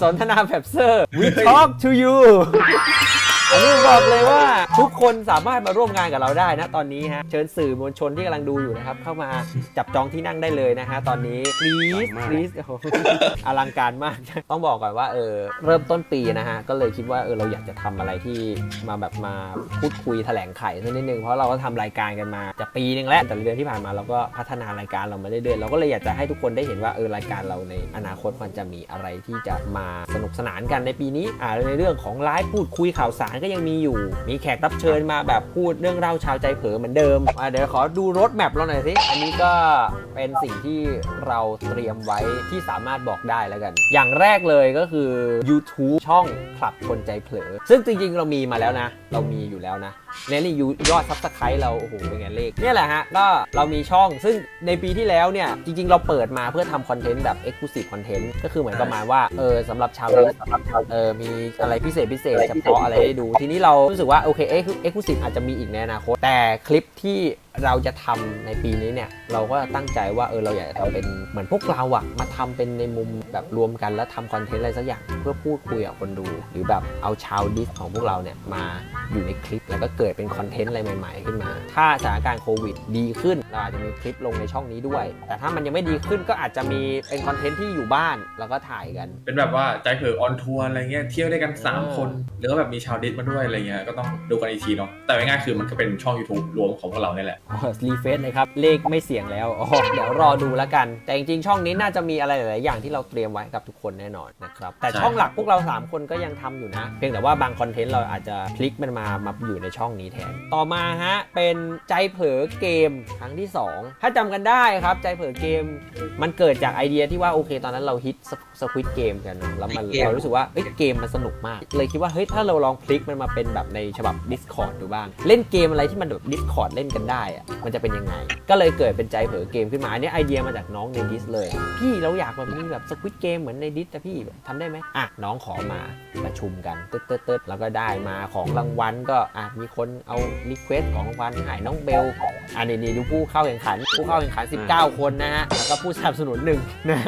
สนทนาแบบเซอร์ we talk to you อันนี้บอกเลยว่าทุกคนสามารถมาร่วมงานกับเราได้นะตอนนี้ฮะเชิญสื่อมวลชนที่กำลังดูอยู่นะครับ เข้ามาจับจองที่นั่งได้เลยนะฮะตอนนี้ please please โอ้โหอลังการมาก ต้องบอกก่อนว่าเออเริ่มต้นปีนะฮะก็เลยคิดว่าเออเราอยากจะทำอะไรที่มาแบบมาพูดคุยแถลงไขสักนิดนึงเพราะเราก็ทำรายการกันมาจะปีนึงแล้วแต่ละเดือนที่ผ่านมาเราก็พัฒนารายการเรามาเรื่อยๆเราก็เลยอยากจะให้ทุกคนได้เห็นว่าเออรายการเราในอนาคตมันจะมีอะไรที่จะมาสนุกสนานกันในปีนี้อ่าในเรื่องของไลฟ์พูดคุยข่าวสารก็ยังมีอยู่ มีแขกรับเชิญมาแบบพูดเรื่องเล่าชาวใจเผลอเหมือนเดิมอ่าเดี๋ยวขอดูรถแมพเราหน่อยสิ อันนี้ก็เป็นสิ่งที่เราเตรียมไว้ที่สามารถบอกได้แล้วกัน อย่างแรกเลยก็คือ YouTube ช่องคลับคนใจเผลอ ซึ่งจริงๆเรามีมาแล้วนะ เรามีอยู่แล้วนะ เนนี่ยูยอดซับสไครต์เราโอ้โหเป็นไงเลขเนี่ยแหละฮะก็เรามีช่องซึ่งในปีที่แล้วเนี่ยจริง ๆ เราเปิดมาเพื่อทำคอนเทนต์แบบ Exclusive Content ก็คือเหมือนประมาณว่าเออสำหรับชาวนี้เออมีอะไรพิเศษพิเศษเฉพาะอะไรให้ดู ทีนี้เรารู้สึกว่าโอเค Exclusive อาจจะมีอีกในอนาคตแต่คลิปที่ เราจะทำในปีนี้เนี่ยเราก็ตั้งใจว่าเออเราอยากจะทำเป็นเหมือนพวกเราอะมาทำเป็นในมุมแบบรวมกันแล้วทำคอนเทนต์อะไรสักอย่างเพื่อพูดคุยกับคนดู หรือแบบเอาชาวดิสของพวกเราเนี่ยมาอยู่ในคลิปแล้วก็เกิดเป็นคอนเทนต์อะไรใหม่ ๆ ขึ้นมา ถ้าสถานการณ์โควิดดีขึ้นเราอาจจะมีคลิปลงในช่องนี้ด้วย แต่ถ้ามันยังไม่ดีขึ้นก็อาจจะมีเป็นคอนเทนต์ที่อยู่บ้านแล้วก็ถ่ายกัน เป็นแบบว่าใจเผลอออนทัวร์อะไรเงี้ยเที่ยวด้วยกันอ่า3คน หรือว่าแบบมีชาวดิสมาด้วยอะไรเงี้ยก็ต้องดูกันอีกทีเนาะแต่ง่ายๆคือมันก็เป็นช่อง YouTube รวมของพวกเราเนี่ยแหละรีเฟซเลยครับ เลขไม่เสี่ยงแล้วอ๋อเดี๋ยวรอดูแล้วกัน แต่จริงๆ ช่องนี้น่าจะมีอะไรหลายๆอย่างที่เราเตรียมไว้กับทุกคนแน่นอนนะครับ แต่ใช่ช่องหลักพวกเรา 3 คนก็ยังทำอยู่นะ เพียงแต่ว่าบางคอนเทนต์เราอาจจะพลิกมันมามาอยู่ในช่องนี้แทน ต่อมาฮะ เป็นใจเผลอเกมครั้งที่ 2 ถ้าจำกันได้ครับ ใจเผลอเกม มันเกิดจากไอเดียที่ว่าโอเค ตอนนั้นเราฮิตสควิตเกมกันเนอะแล้วมันเกมเรารู้สึกว่าเอ้ยเกมมันสนุกมาก เลยคิดว่าเฮ้ยถ้าเราลองพลิกมันมาเป็นแบบในฉบับ Discord ดูบ้าง เล่นเกมอะไรที่มันแบบ Discord เล่นกันได้อะมันจะเป็นยังไง ก็เลยเกิดเป็นใจเผลอเกมขึ้นมา อันนี้ไอเดียมาจากน้องในดิสเลย พี่เราอยากแบบมีแบบสควิตเกมเหมือนในดิสแต่พี่ทำได้ไหมอะน้องขอมาประชุมกันเตึ๊ดเตึ๊ดตึ๊ดแล้วก็ได้มาของรางวัลก็อะมีคนเอารีเควสของรางวัลให้น้องเบลอันนี้นี่ดูผู้เข้าแข่งขัน ผู้เข้าแข่งขัน 19 คนนะฮะแล้วก็ผู้สนับสนุนหนึ่งนะ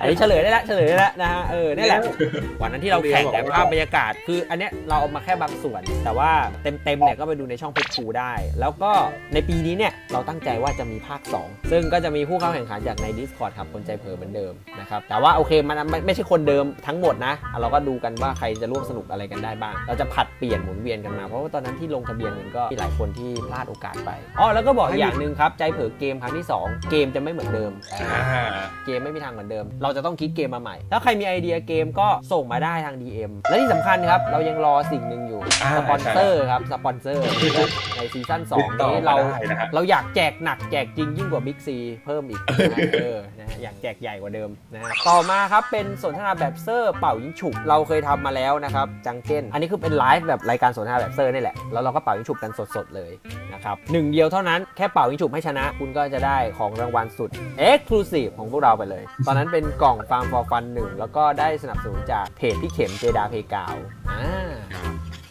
อันนี้เฉลยได้แล้วเฉลยได้แล้วนะฮะเออนี่แหละวันนั้นที่เราแข่งแต่ภาพบรรยากาศ คืออันเนี้ยเราเอามาแค่บางส่วน แต่ว่าเต็มๆเนี่ยก็ไปดูในช่องเพชรทูได้ แล้วก็ในปีนี้เนี่ยเราตั้งใจว่าจะมีภาค 2 ซึ่งก็จะมีผู้เข้าแข่งขันจากใน Discord ครับคนใจเพลเหมือนเดิมนะครับแต่ว่าโอเคมันมันไม่ใช่คนเดิมทั้งหมดนะอะเราก็ดูกันว่าใครจะร่วมสนุกอะไรกันได้บ้าง เราจะผัดเปลี่ยนหมุนเวียนกันมาเพราะว่าตอนนั้นที่ลงทะเบียนกันก็มีหลายคนที่พลาดโอกาสไปอ๋อแล้วก็บอกอีกอย่างหนึ่งครับใจเผลอเกมครั้งที่สองเกมจะไม่เหมือนเดิม เกมไม่มีทางเหมือนเดิม เราจะต้องคิดเกมมาใหม่ ถ้าใครมีไอเดียเกมก็ส่งมาได้ทาง DM และที่สำคัญครับ เรายังรอสิ่งหนึ่งอยู่ อ่าสปอนเซอร์ครับ สปอนเซอร์ในซีซั่น2ต่อนี้มาเราได้นะฮะ เราอยากแจกหนักแจกจริงยิ่งกว่าบิ๊กซีเพิ่มอีกนะฮะ เออนะฮะอยากแจกใหญ่กว่าเดิมนะฮะต่อมาครับเป็นสนทนาแบบเซอร์เป่ายิงฉุบเราเคยทำมาแล้วนะครับจังเก้นอันนี้คือเป็นไลฟ์แบบรายการสนทนาแบบเซอร์นี่แหละแล้วเราก็เป่ายิงฉุบกันสดๆเลยนะครับหนึ่งเดียวเท่านั้นแค่เป่ายิงฉุบให้ชนะ คุณก็จะได้ของรางวัลสุด Exclusive ของพวกเราไปเลยตอนนั้นเป็นกล่องฟาร์มฟอร์ฟันหนึ่งแล้วก็ได้สนับสนุนจากเพจพี่เข็มเจดาเพกาวอ่า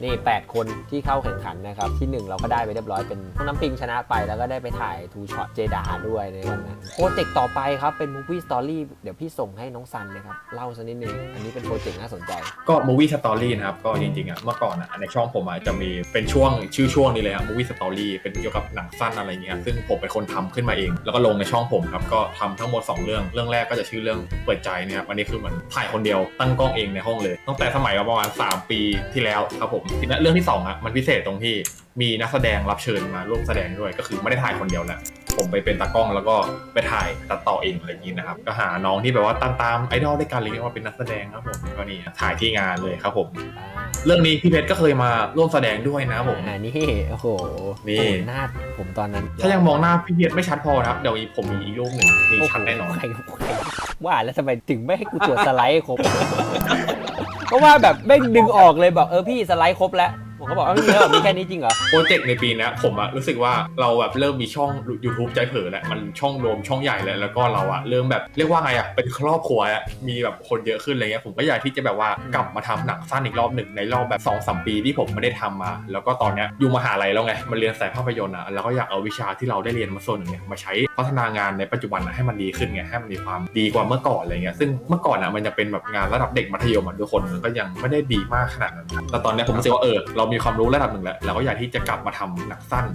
นี่ 8 คนที่เข้าแข่งขันนะครับ ที่ 1 เราก็ได้ไปเรียบร้อยเป็นน้ำปิงชนะไป แล้วก็ได้ไปถ่ายทูช็อตเจดาด้วยในวันนั้นโปรเจกต์ต่อไปครับเป็นมูฟวี่สตอรี่เดี๋ยวพี่ส่งให้น้องซันนะครับ เล่าสักนิดนึง อันนี้เป็นโปรเจกต์น่าสนใจ ก็ movie story นะครับ ก็จริงๆอะเมื่อก่อนอะในช่องผมอะจะมีเป็นช่วงชื่อช่วงนี้เลยครับ movie story เป็นเกี่ยวกับหนังสั้นอะไรเงี้ยซึ่งผมเป็นคนทำขึ้นมาเอง แล้วก็ลงในช่องผมครับก็ทำทั้งหมด 2 เรื่องเรื่องแรกก็จะชื่อเรื่องเปิดใจนี่ยครับอันนี้คือเหมือนถ่ายคนเดียวตั้งกล้องเองในห้องเลยตั้งแต่สมัยประมาณ 3 ปีที่แล้วครับผมทีนี้เรื่องที่2อะมันพิเศษตรงที่มีนักแสดงรับเชิญมาร่วมแสดงด้วยก็คือไม่ได้ถ่ายคนเดียวแหละผมไปเป็นตากล้องแล้วก็ไปถ่ายตัดต่อเองอะไรอย่างนี้นะครับก็หาน้องที่แบบว่าตามตามไอดอลด้วยกันอะไรเงี้ยมาเป็นนักแสดงครับผมก็นี่ถ่ายที่งานเลยครับผม เรื่องนี้พี่เพชรก็เคยมาร่วมแสดงด้วยนะครับผมอ่านี่โอ้โหนี่โอ้โหหน้าผมตอนนั้น ถ้ายังมองหน้าพี่เพชรไม่ชัดพอนะครับเดี๋ยวผมมีอีกรูปหนึ่งมีชัดแน่นอนใครใครว่าแล้วทำไมถึงไม่ให้กูตรวจสไลด์ให้ครบ เพราะว่าแบบไม่งดึงออกเลยบอกเออพี่สไลด์ครบแล้ว ผมก็บอกว่ามีแล้วเหรอมีแค่นี้จริงเหรอ โปรเจกต์ในปีเนี้ยผมอะรู้สึกว่าเราแบบเริ่มมีช่อง YouTube ใจเผลอแหละมันช่องรวมช่องใหญ่เลยแล้วก็เราอะเริ่มแบบเรียกว่าไงอะเป็นครอบครัวอะมีแบบคนเยอะขึ้นอะไรเงี้ยผมก็อยากที่จะแบบว่ากลับมาทำหนังสั้นอีกรอบหนึ่งในรอบแบบ2อสปีที่ผมไม่ได้ทำมา แล้วก็ตอนเนี้ยอยู่มหาลัยแล้วไงมันเรียนสายภาพยนตร์อะแล้วก็อยากเอาวิชาที่เราได้เรียนมาส่วนหนึ่งเนี่ยมาใช้พัฒนางานในปัจจุบันอะให้มันดีขึ้นไงให้มันมีความดีกว่าเมื่อก่อนอะไรเงี้ยซึ่งเมื่อก่อนอะมันจะเป็นแบบงานระดับเด็กมัธยมอะทุกคนมันก็ยังไม่ได้ดีมากขนาดนั้นแต่ตอนเนี้ยผมรู้สึกว่าเออเรามีความรู้ระดับหนึ่งแล้วเราก็อยากที่จะกลับมาทำหนังสั้น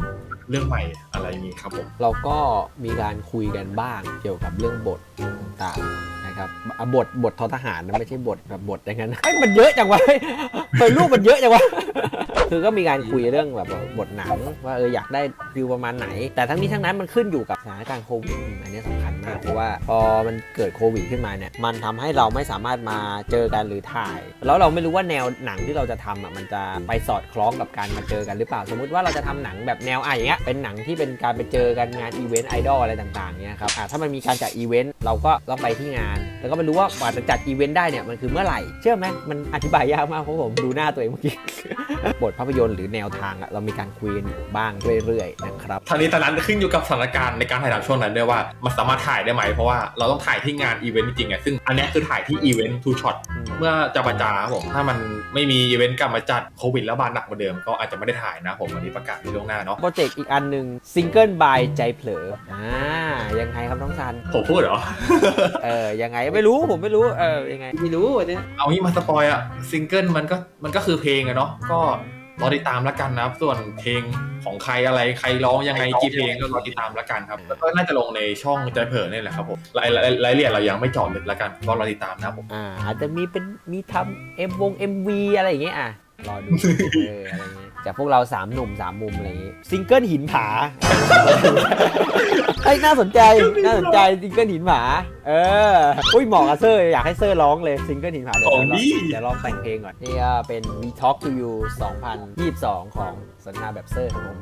เรื่องใหม่อะไรอย่างงี้ครับผมเราก็มีการคุยกันบ้างเกี่ยวกับเรื่องบทต่าง ครับอะบทบททอทหารนะไม่ใช่บทแบบบทอย่างนั้นเอ้ยมันเยอะจังวะเปิดรูปมันเยอะจังวะ คือก็มีการคุยเรื่องแบบบทหนังว่าเอออยากได้ฟิลประมาณไหน แต่ทั้งนี้ทั้งนั้นมันขึ้นอยู่กับสถานการณ์โควิดอันนี้สำคัญมากเพราะว่าพอมันเกิดโควิดขึ้นมาเนี่ยมันทำให้เราไม่สามารถมาเจอกันหรือถ่าย แล้วเราไม่รู้ว่าแนวหนังที่เราจะทำอะมันจะไปสอดคล้องกับการมาเจอกันหรือเปล่า สมมุติว่าเราจะทำหนังแบบแนวอะอย่างเงี้ยเป็นหนังที่เป็นการไปเจอกันงานอีเวนต์ไอดอลอะไรต่างๆเนี่ยครับอะถ้ามันมีการจัดอีเวนต์เราก็ต้องไปที่งานแล้วก็ไม่รู้ว่ากว่าจะจัดอีเวนต์ได้เนี่ยมันคือเมื่อไหร่เชื่อไหมมันอธิบายยากมากเพราะผมดูหน้าตัวเองเมื่อกี้บทภาพยนตร์หรือแนวทางอะเรามีการคุยกันอยู่บ้างเรื่อยๆนะครับทางนี้ตอนนั้นขึ้นอยู่กับสถานการณ์ในการถ่ายทำช่วงนั้นด้วยว่ามันสามารถถ่ายได้ไหมเพราะว่าเราต้องถ่ายที่งานอีเวนต์จริงๆไงซึ่งอันเนี้ยคือถ่ายที่อีเวนต์ทูช็อตอืมเมื่อจะประจาครับผมถ้ามันไม่มีอีเวนต์กลับมาจัดโควิดแล้วบานหนักกว่าเดิมก็อาจจะไม่ได้ถ่ายนะผมวันนี้ประกาศในล่วงหน้าเนาะโปรเจกต์อีกอันหนึ่งซิงเกิลบายใจเผลออ่ายังไงครับน้องซันผมพูดเหรอเออยังไงไม่รู้ผมไม่รู้เออยังไงไม่รู้เนี่ยเอางี้มาสปอยอะซิงเกิลมันก็มันก็คือเพลงอะเนาะก็ รอติดตามแล้วกันนะครับ ส่วนเพลงของใครอะไรใครร้องยังไงกี่เพลงก็รอติดตามแล้วกันครับแล้วก็น่าจะลงในช่องใจเผลอนี่แหละครับผมรายรายรายละเอียดเรายังไม่เจาะลึกแล้วกันก็รอติดตามนะครับผมอ่าอาจจะมีเป็นมีทำเอ็มวง MV อะไรอย่างเงี้ยอะรอดูเอออะไรเงี้ยจากพวกเราสามหนุ่มสามมุมอะไรอย่างงี้ซิงเกิลหินผา เฮ้ยน่าสนใจน่าสนใจซิงเกิลหินผาเอออุ้ยเหมาะกับเซอร์อยากให้เซอร์ร้องเลยซิงเกิลหินผาเดี๋ยวของเดี๋ยวลองดี เดี๋ยวลองแต่งเพลงก่อนนี่ก็เป็น We Talk to You 2022 ของสนทนาแบบเซอร์ครับผม